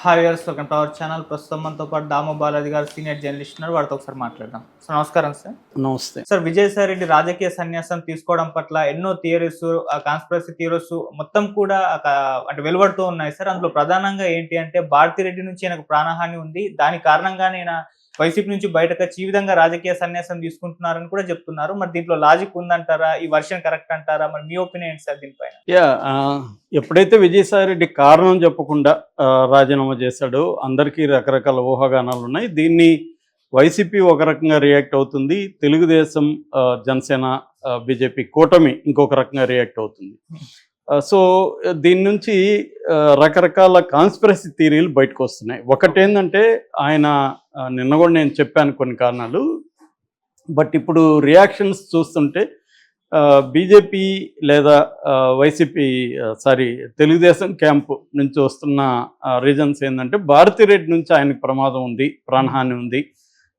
Hi welcome to our channel. ప్రస్తుతం మనతో పాటు దామో బాలాజీ గారు సీనియర్ జర్నలిస్ట్ ఉన్నారు. వాడితో ఒకసారి మాట్లాడదాం. సార్ నమస్కారం సార్. నమస్తే. సార్ విజయసాయి రెడ్డి రాజకీయ సన్యాసం తీసుకోవడం పట్ల ఎన్నో థియరీస్ కాన్స్పిరసీ థియరీస్ మొత్తం కూడా అంటే వెలువడుతూ ఉన్నాయి. సార్ అందులో ప్రధానంగా ఏంటి అంటే భారతి రెడ్డి నుంచి ఆయనకు ప్రాణహాని ఉంది. దాని కారణంగానే వైసీపీ నుంచి బయటకు వచ్చి ఈ విధంగా రాజకీయ సన్యాసం తీసుకుంటున్నారని కూడా చెప్తున్నారు. మరి దీంట్లో లాజిక్ ఉందంటారా? ఈ వర్షన్ కరెక్ట్ అంటారా? మరి మీ ఒపీనియన్ సార్ దీనిపైన? యా ఎప్పుడైతే విజయసాయి రెడ్డి కారణం చెప్పకుండా రాజీనామా చేశాడో అందరికీ రకరకాల ఊహాగానాలు ఉన్నాయి. దీన్ని వైసీపీ ఒక రకంగా రియాక్ట్ అవుతుంది. తెలుగుదేశం జనసేన బీజేపీ కూటమి ఇంకొక రకంగా రియాక్ట్ అవుతుంది. సో దీని నుంచి రకరకాల కాన్స్పిరసీ థీరీలు బయటకు వస్తున్నాయి ఒకటేంటంటే ఆయన నిన్న కూడా నేను చెప్పాను కొన్ని కారణాలు. బట్ ఇప్పుడు రియాక్షన్స్ చూస్తుంటే బీజేపీ లేదా వైసీపీ సారీ తెలుగుదేశం క్యాంపు నుంచి వస్తున్న రీజన్స్ ఏంటంటే భారతిరెడ్డి నుంచి ఆయనకు ప్రమాదం ఉంది ప్రాణహాని ఉంది.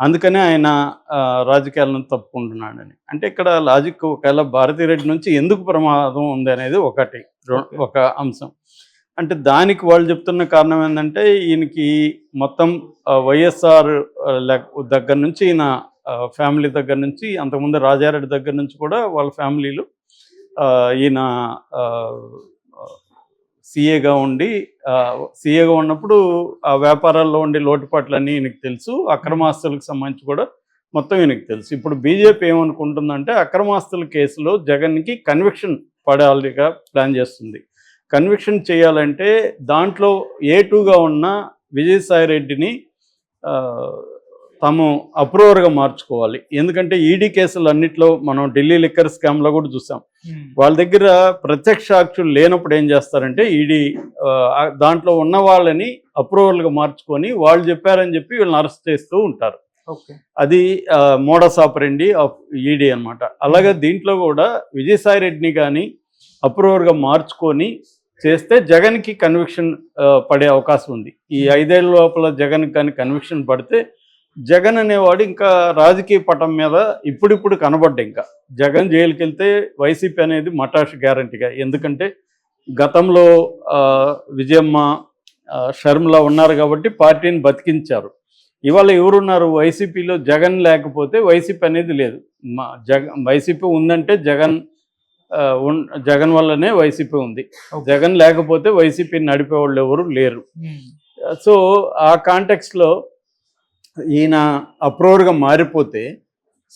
అందుకనే ఆయన ఆ, రాజకీయాల నుంచి తప్పుకుంటున్నాడని. అంటే ఇక్కడ లాజిక్ ఒకవేళ భారతిరెడ్డి నుంచి ఎందుకు ప్రమాదం ఉంది అనేది ఒకటి ఒక అంశం. అంటే దానికి వాళ్ళు చెప్తున్న కారణం ఏంటంటే ఈయనకి మొత్తం వైఎస్ఆర్ దగ్గర నుంచి ఈయన ఫ్యామిలీ దగ్గర నుంచి అంతకుముందు రాజారెడ్డి దగ్గర నుంచి కూడా వాళ్ళ ఫ్యామిలీలు ఈయన సీఏగా ఉండి సీఏగా ఉన్నప్పుడు ఆ వ్యాపారాల్లో ఉండే లోటుపాట్లన్నీ ఈయనకు తెలుసు. అక్రమాస్తులకు సంబంధించి కూడా మొత్తం ఈయనకు తెలుసు. ఇప్పుడు బీజేపీ ఏమనుకుంటుందంటే అక్రమాస్తుల కేసులో జగన్కి కన్విక్షన్ పడాలిగా ప్లాన్ చేస్తుంది. కన్విక్షన్ చేయాలంటే దాంట్లో ఏ టూగా ఉన్న విజయసాయి రెడ్డిని తాము అప్రూవర్గా మార్చుకోవాలి. ఎందుకంటే ఈడీ కేసులు అన్నిట్లో మనం ఢిల్లీ లిక్కర్ స్కామ్లో కూడా చూసాం. వాళ్ళ దగ్గర ప్రత్యక్ష సాక్షులు లేనప్పుడు ఏం చేస్తారంటే ఈడీ దాంట్లో ఉన్న వాళ్ళని అప్రూవల్గా మార్చుకొని వాళ్ళు చెప్పారని చెప్పి వీళ్ళని అరెస్ట్ చేస్తూ ఉంటారు. అది మోడస్ ఆపరెండి ఆఫ్ ఈడీ అన్నమాట. అలాగే దీంట్లో కూడా విజయసాయి రెడ్డిని కానీ అప్రూవర్గా మార్చుకొని చేస్తే జగన్కి కన్విక్షన్ పడే అవకాశం ఉంది. ఈ ఐదేళ్ళ లోపల జగన్ కానీ కన్విక్షన్ పడితే జగన్ అనేవాడు ఇంకా రాజకీయ పటం మీద ఇప్పుడిప్పుడు కనబడ్డ ఇంకా. జగన్ జైలుకి వెళ్తే వైసీపీ అనేది మటాష్ గ్యారంటీగా. ఎందుకంటే గతంలో విజయమ్మ షర్మిల ఉన్నారు కాబట్టి పార్టీని బతికించారు. ఇవాళ ఎవరున్నారు? వైసీపీలో జగన్ లేకపోతే వైసీపీ అనేది లేదు. మా జగ వైసీపీ ఉందంటే జగన్ జగన్ వల్లనే వైసీపీ ఉంది. జగన్ లేకపోతే వైసీపీ నడిపే వాళ్ళు ఎవరు లేరు. సో ఆ కాంటెక్స్లో ఈయన అప్రూవర్గా మారిపోతే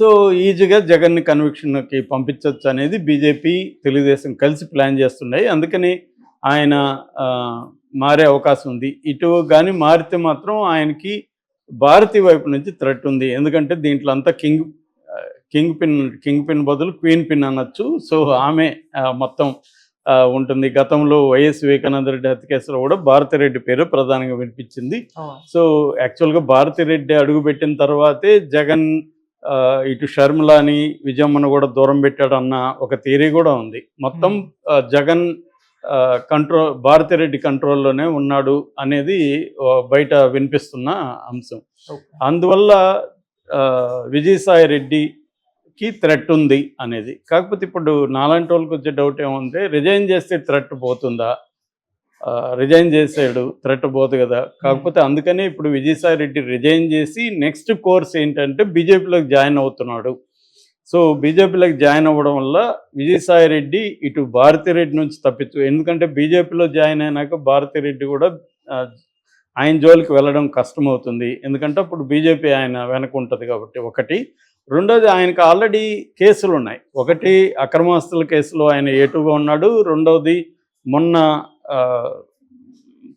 సో ఈజీగా జగన్ని కన్విక్షన్కి పంపించవచ్చు అనేది బీజేపీ తెలుగుదేశం కలిసి ప్లాన్ చేస్తున్నాయి. అందుకని ఆయన మారే అవకాశం ఉంది. ఇటు కానీ మారితే మాత్రం ఆయనకి భారతి వైపు నుంచి థ్రెట్ ఉంది. ఎందుకంటే దీంట్లో అంతా king king pin king pin బదులు క్వీన్ పిన్ అనొచ్చు. సో ఆమె మొత్తం ఉంటుంది. గతంలో వైఎస్ వివేకానంద రెడ్డి హత్య కేసులో కూడా భారతిరెడ్డి పేరు ప్రధానంగా వినిపించింది. సో యాక్చువల్గా భారతిరెడ్డి అడుగుపెట్టిన తర్వాతే జగన్ ఇటు షర్మిలాని విజయమ్మను కూడా దూరం పెట్టాడన్న ఒక థియరీ కూడా ఉంది. మొత్తం జగన్ కంట్రోల్ భారతిరెడ్డి కంట్రోల్లోనే ఉన్నాడు అనేది బయట వినిపిస్తున్న అంశం. అందువల్ల విజయసాయి కి థ్రెట్ ఉంది అనేది. కాకపోతే ఇప్పుడు నాలాంటి వాళ్ళకి వచ్చే డౌట్ ఏముంది? రిజైన్ చేస్తే థ్రెట్ పోతుందా? రిజైన్ చేసాడు థ్రెట్ పోదు కదా. కాకపోతే అందుకనే ఇప్పుడు విజయసాయి రెడ్డి రిజైన్ చేసి నెక్స్ట్ కోర్స్ ఏంటంటే బీజేపీలోకి జాయిన్ అవుతున్నాడు. సో బీజేపీలోకి జాయిన్ అవ్వడం వల్ల విజయసాయి రెడ్డి ఇటు భారతిరెడ్డి నుంచి తప్పించు ఎందుకంటే బీజేపీలో జాయిన్ అయినాక భారతిరెడ్డి కూడా ఆయన జోలికి వెళ్ళడం కష్టమవుతుంది. ఎందుకంటే అప్పుడు బీజేపీ ఆయన వెనక ఉంటుంది కాబట్టి ఒకటి. రెండోది ఆయనకు ఆల్రెడీ కేసులు ఉన్నాయి. ఒకటి అక్రమాస్తుల కేసులో ఆయన ఏటుగా ఉన్నాడు. రెండవది మొన్న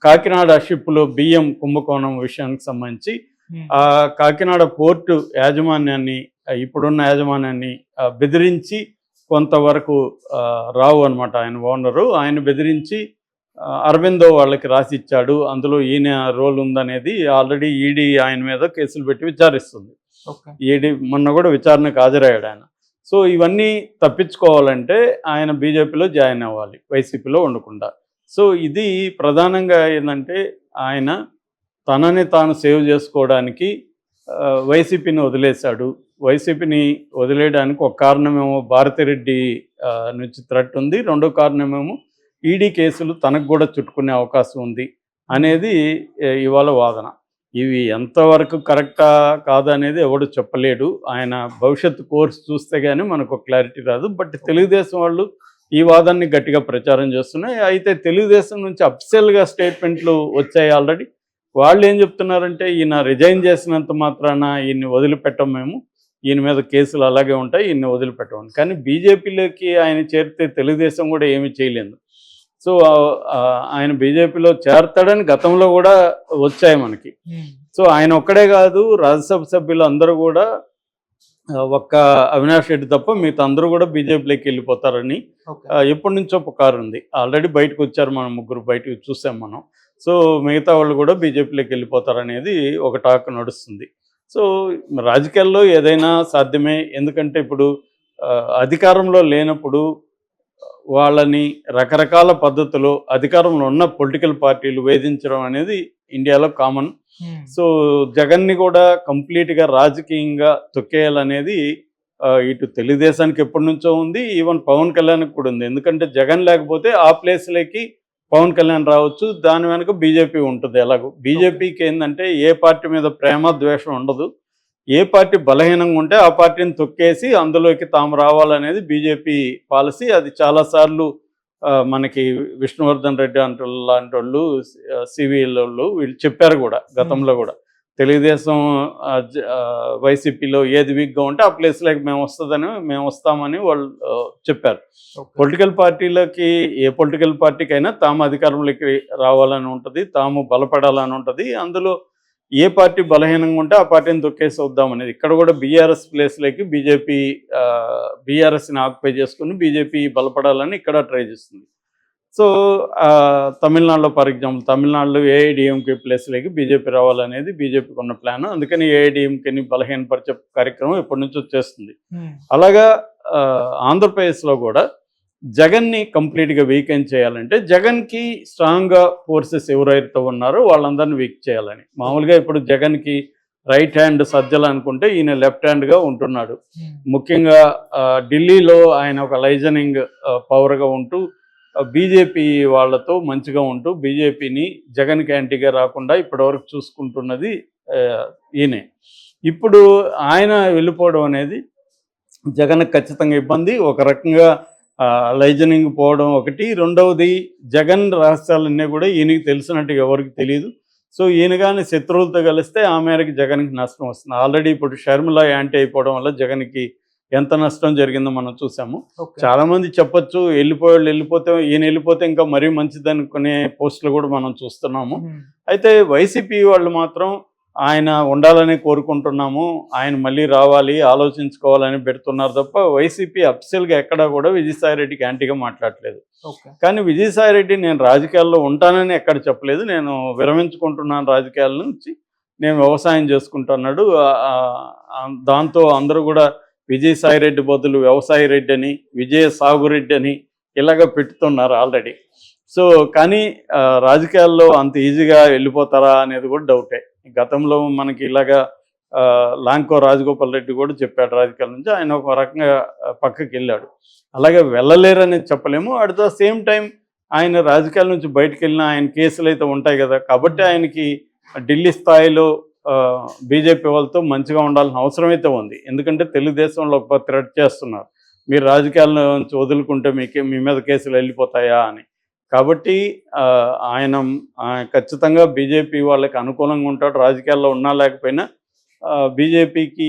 కాకినాడ షిప్లో బియ్యం కుంభకోణం విషయానికి సంబంధించి ఆ కాకినాడ పోర్టు యాజమాన్యాన్ని ఇప్పుడున్న యాజమాన్యాన్ని బెదిరించి కొంతవరకు రావు అనమాట ఆయన ఓనరు. ఆయన బెదిరించి అరవిందో వాళ్ళకి రాసిచ్చాడు. అందులో ఈయన రోల్ ఉందనేది ఆల్రెడీ ఈడీ ఆయన మీద కేసులు పెట్టి విచారిస్తుంది. ఈడీ మొన్న కూడా విచారణకు హాజరయ్యాడు ఆయన. సో ఇవన్నీ తప్పించుకోవాలంటే ఆయన బీజేపీలో జాయిన్ అవ్వాలి వైసీపీలో ఉండకుండా. సో ఇది ప్రధానంగా ఏంటంటే ఆయన తనని తాను సేవ్ చేసుకోవడానికి వైసీపీని వదిలేశాడు. వైసీపీని వదిలేయడానికి ఒక కారణమేమో భారతిరెడ్డి నుంచి థ్రెట్ ఉంది. రెండో కారణమేమో ఈడీ కేసులు తనకు కూడా చుట్టుకునే అవకాశం ఉంది అనేది ఇవాళ వాదన. ఇవి ఎంతవరకు కరెక్టా కాదనేది అనేది ఎవడు చెప్పలేడు. ఆయన భవిష్యత్తు కోర్స్ చూస్తే కానీ మనకు క్లారిటీ రాదు. బట్ తెలుగుదేశం వాళ్ళు ఈ వాదాన్ని గట్టిగా ప్రచారం చేస్తున్నాయి. అయితే తెలుగుదేశం నుంచి అఫ్సెల్గా స్టేట్మెంట్లు వచ్చాయి ఆల్రెడీ. వాళ్ళు ఏం చెప్తున్నారంటే ఈయన రిజైన్ చేసినంత మాత్రాన ఈయన్ని వదిలిపెట్టం మేము. ఈయన మీద కేసులు అలాగే ఉంటాయి ఈయన్ని వదిలిపెట్టమని కానీ బీజేపీలోకి ఆయన చేరితే తెలుగుదేశం కూడా ఏమీ చేయలేదు. సో ఆయన బీజేపీలో చేరతాడని గతంలో కూడా వచ్చాయి మనకి. సో ఆయన ఒక్కడే కాదు రాజ్యసభ సభ్యులు అందరూ కూడా ఒక్క అవినాష్ రెడ్డి తప్ప మిగతా అందరూ కూడా బీజేపీలోకి వెళ్ళిపోతారని ఎప్పటి నుంచో పుకారు ఉంది. ఆల్రెడీ బయటకు వచ్చారు మనం ముగ్గురు బయటకు చూసాం మనం. సో మిగతా వాళ్ళు కూడా బీజేపీలోకి వెళ్ళిపోతారనేది ఒక టాక్ నడుస్తుంది. సో రాజకీయాల్లో ఏదైనా సాధ్యమే ఎందుకంటే ఇప్పుడు అధికారంలో లేనప్పుడు వాళ్ళని రకరకాల పద్ధతిలో అధికారంలో ఉన్న పొలిటికల్ పార్టీలు వేధించడం అనేది ఇండియాలో కామన్. సో జగన్ని కూడా కంప్లీట్గా రాజకీయంగా తొక్కేయాలనేది ఇటు తెలుగుదేశానికి ఎప్పటి నుంచో ఉంది ఈవెన్ పవన్ కళ్యాణ్కి కూడా ఉంది. ఎందుకంటే జగన్ లేకపోతే ఆ ప్లేస్లోకి పవన్ కళ్యాణ్ రావచ్చు దాని వెనుక బీజేపీ ఉంటుంది ఎలాగో. బీజేపీకి ఏంటంటే ఏ పార్టీ మీద ప్రేమ ద్వేషం ఉండదు. ఏ పార్టీ బలహీనంగా ఉంటే ఆ పార్టీని తొక్కేసి అందులోకి తాము రావాలనేది బీజేపీ పాలసీ. అది చాలాసార్లు మనకి విష్ణువర్ధన్ రెడ్డి అంటే లాంటి వాళ్ళు సివిఎల్ వాళ్ళు వీళ్ళు చెప్పారు కూడా గతంలో కూడా. తెలుగుదేశం వైసీపీలో ఏది వీక్గా ఉంటే ఆ ప్లేస్లోకి మేము వస్తుందని మేము వస్తామని వాళ్ళు చెప్పారు. పొలిటికల్ పార్టీలకి ఏ పొలిటికల్ పార్టీకైనా తాము అధికారంలోకి రావాలని ఉంటుంది తాము బలపడాలని ఉంటుంది. అందులో ఏ పార్టీ బలహీనంగా ఉంటే ఆ పార్టీని తొక్కేసి వద్దాం అనేది. ఇక్కడ కూడా బీఆర్ఎస్ ప్లేస్లోకి బీజేపీ బీఆర్ఎస్ని ఆక్యుపై చేసుకుని బీజేపీ బలపడాలని ఇక్కడ ట్రై చేస్తుంది. సో తమిళనాడులో ఫర్ ఎగ్జాంపుల్ తమిళనాడులో ఏఐడిఎంకే ప్లేస్లోకి బీజేపీ రావాలనేది బీజేపీకి ఉన్న ప్లాన్ అందుకని ఏఐడిఎంకేని బలహీనపరిచే కార్యక్రమం ఎప్పటి నుంచో చేస్తుంది. అలాగా ఆ, ఆంధ్రప్రదేశ్లో కూడా జగన్ని కంప్లీట్గా వీకెన్ చేయాలంటే జగన్కి స్ట్రాంగ్గా ఫోర్సెస్ ఎవరైతే ఉన్నారో వాళ్ళందరినీ వీక్ చేయాలని. మామూలుగా ఇప్పుడు జగన్కి రైట్ హ్యాండ్ సజ్జలు అనుకుంటే ఈయన లెఫ్ట్ హ్యాండ్గా ఉంటున్నాడు. ముఖ్యంగా ఆ, ఢిల్లీలో ఆయన ఒక లైజనింగ్ పవర్గా ఉంటూ బీజేపీ వాళ్ళతో మంచిగా ఉంటూ బీజేపీని జగన్కి యాంటీగా రాకుండా ఇప్పటివరకు చూసుకుంటున్నది ఈయనే. ఇప్పుడు ఆయన వెళ్ళిపోవడం అనేది జగన్ ఖచ్చితంగా ఇబ్బంది. ఒక రకంగా లైజనింగ్ పోవడం ఒకటి. రెండవది జగన్ రహస్యాలన్నీ కూడా ఈయనకి తెలిసినట్టుగా ఎవరికి తెలియదు సో ఈయన కానీ శత్రువులతో కలిస్తే ఆ మేరకు జగన్కి నష్టం వస్తుంది. ఆల్రెడీ ఇప్పుడు షర్మిల యాంటీ అయిపోవడం వల్ల జగన్కి ఎంత నష్టం జరిగిందో మనం చూసాము. చాలా మంది చెప్పొచ్చు వెళ్ళిపోయే వాళ్ళు వెళ్ళిపోతే ఈయన వెళ్ళిపోతే ఇంకా మరీ మంచిది అనుకునే పోస్టులు కూడా మనం చూస్తున్నాము. అయితే వైసీపీ వాళ్ళు మాత్రం ఆయన ఉండాలని కోరుకుంటున్నాము ఆయన మళ్ళీ రావాలి ఆలోచించుకోవాలని పెడుతున్నారు తప్ప వైసీపీ అఫ్సెల్గా ఎక్కడా కూడా విజయసాయి రెడ్డికి యాంటీగా మాట్లాడలేదు కానీ విజయసాయి రెడ్డి నేను రాజకీయాల్లో ఉంటానని ఎక్కడ చెప్పలేదు. నేను విరమించుకుంటున్నాను రాజకీయాల నుంచి. నేను వ్యవసాయం చేసుకుంటున్నాడు. దాంతో అందరూ కూడా విజయసాయి రెడ్డి బదులు వ్యవసాయ రెడ్డి అని విజయ సాగు రెడ్డి అని ఇలాగ పెట్టుతున్నారు ఆల్రెడీ. సో కానీ రాజకీయాల్లో అంత ఈజీగా వెళ్ళిపోతారా అనేది కూడా డౌటే. గతంలో మనకి ఇలాగా లాంకో రాజగోపాల్ రెడ్డి కూడా చెప్పాడు రాజకీయాల నుంచి ఆయన ఒక రకంగా పక్కకి వెళ్ళాడు. అలాగే వెళ్ళలేరని చెప్పలేము. అట్ ద సేమ్ టైం ఆయన రాజకీయాల నుంచి బయటకు వెళ్ళిన ఆయన కేసులు అయితే ఉంటాయి కదా. కాబట్టి ఆయనకి ఢిల్లీ స్థాయిలో బీజేపీ వాళ్ళతో మంచిగా ఉండాల్సిన అవసరం అయితే ఉంది. ఎందుకంటే తెలుగుదేశంలో ఒక థ్రెట్ చేస్తున్నారు. మీరు రాజకీయాల నుంచి వదులుకుంటే మీకే మీ మీద కేసులు వెళ్ళిపోతాయా అని. కాబట్టి ఆయన ఖచ్చితంగా బీజేపీ వాళ్ళకి అనుకూలంగా ఉంటాడు రాజకీయాల్లో ఉన్నా లేకపోయినా బీజేపీకి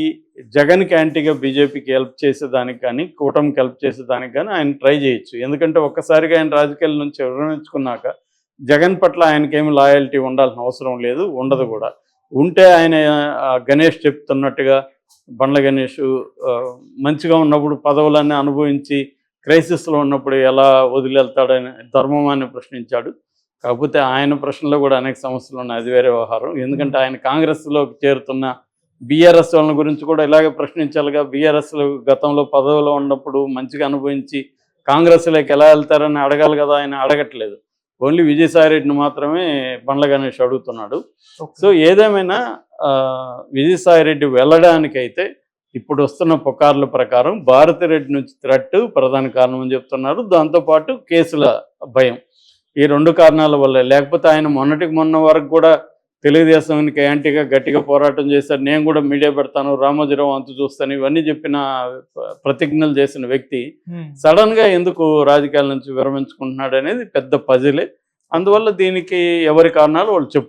జగన్కి యాంటీగా బీజేపీకి హెల్ప్ చేసేదానికి కానీ కూటమికి హెల్ప్ చేసేదానికి కానీ ఆయన ట్రై చేయొచ్చు. ఎందుకంటే ఒక్కసారిగా ఆయన రాజకీయాల నుంచి విరమించుకున్నాక జగన్ పట్ల ఆయనకేమి లాయల్టీ ఉండాల్సిన అవసరం లేదు ఉండదు కూడా. ఉంటే ఆయన గణేష్ చెప్తున్నట్టుగా బండ్ల గణేష్ మంచిగా ఉన్నప్పుడు పదవులన్నీ అనుభవించి క్రైసిస్లో ఉన్నప్పుడు ఎలా వదిలేళ్తాడని ధర్మమాన్ని ప్రశ్నించాడు. కాకపోతే ఆయన ప్రశ్నలో కూడా అనేక సమస్యలు ఉన్నాయి. అది వేరే వ్యవహారం. ఎందుకంటే ఆయన కాంగ్రెస్లోకి చేరుతున్న బీఆర్ఎస్ వాళ్ళ గురించి కూడా ఇలాగే ప్రశ్నించాలిగా బీఆర్ఎస్ గతంలో పదవిలో ఉన్నప్పుడు మంచిగా అనుభవించి కాంగ్రెస్లోకి ఎలా వెళ్తారని అడగాలి కదా ఆయన అడగట్లేదు. ఓన్లీ విజయసాయి రెడ్డిని మాత్రమే బండ్ల గణేష్ అడుగుతున్నాడు. సో ఏదేమైనా ఆ, విజయసాయి రెడ్డి వెళ్ళడానికైతే ఇప్పుడు వస్తున్న పుకార్ల ప్రకారం భారతిరెడ్డి నుంచి థ్రెట్ ప్రధాన కారణం అని చెప్తున్నారు. దాంతోపాటు కేసుల భయం. ఈ రెండు కారణాల వల్ల. లేకపోతే ఆయన మొన్నటికి మొన్న వరకు కూడా తెలుగుదేశానికి యాంటీగా గట్టిగా పోరాటం చేశారు. నేను కూడా మీడియా పెడతాను. రామోజీరావు అంతు చూస్తాను. ఇవన్నీ చెప్పిన ప్రతిజ్ఞలు చేసిన వ్యక్తి. సడన్గా ఎందుకు రాజకీయాల నుంచి విరమించుకుంటున్నాడు అనేది పెద్ద పజిలే. అందువల్ల దీనికి ఎవరి కారణాలు వాళ్ళు చెప్పు